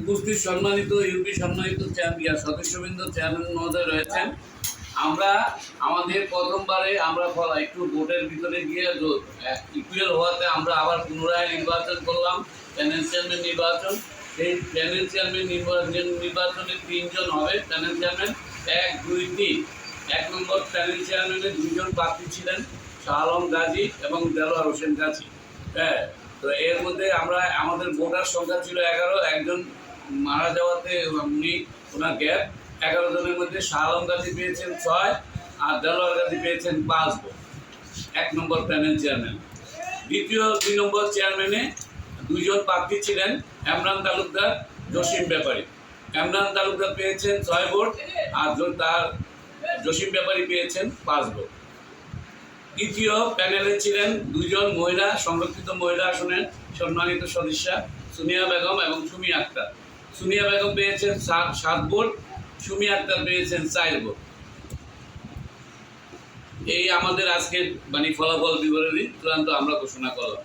উপস্থিত সম্মানিত ইউপি সম্মানিত সদস্যবৃন্দ চেয়ারম্যান মহোদয় রয়েছেন। আমরা আমাদের প্রথমবারে আমরা একটু ভোটের ভিতরে গিয়ে ইকুয়াল হওয়াতে আমরা আবার পুনরায় নির্বাচন করলাম প্যানেল চেয়ারম্যান নির্বাচন। এই প্যানেল চেয়ারম্যান নির্বাচন তিনজন হবে প্যানেল চেয়ারম্যান এক, দুই, তিন। এক নম্বর প্যানেল চেয়ারম্যানে দুইজন প্রার্থী ছিলেন, শাহ আলম গাজী এবং দেলোয়ার হোসেন গাজী। হ্যাঁ তো এর মধ্যে আমরা, আমাদের ভোটার সংখ্যা ছিল এগারো, একজন মারা যাওয়াতে উনি ওনার গ্যাপ, এগারো জনের মধ্যে শাহ গাজী পেয়েছেন ছয় আর দেলোয়ার গাজী পেয়েছেন পাঁচ ভোট। এক নম্বর প্যানেল চেয়ারম্যান। দ্বিতীয় দুই নম্বর চেয়ারম্যানে দুইজন প্রার্থী ছিলেন এমরান তালুকদার, জসিম ব্যাপারী। এমরান তালুকদার পেয়েছেন ছয় ভোট আর তার জসিম ব্যাপারী পেয়েছেন পাঁচ ভোট। তৃতীয় প্যানেলে ছিলেন দুজন মহিলা, সংরক্ষিত মহিলা আসনের সম্মানিত সদস্যা সুনিয়া বেগম এবং সুমি আক্তার। সুনিয়া বেগম পেয়েছেন সাত সাত ভোট সুমি আক্তার পেয়েছেন চার ভোট। এই আমাদের আজকের মানে ফলাফল বিবরণী চূড়ান্ত আমরা ঘোষণা করলাম।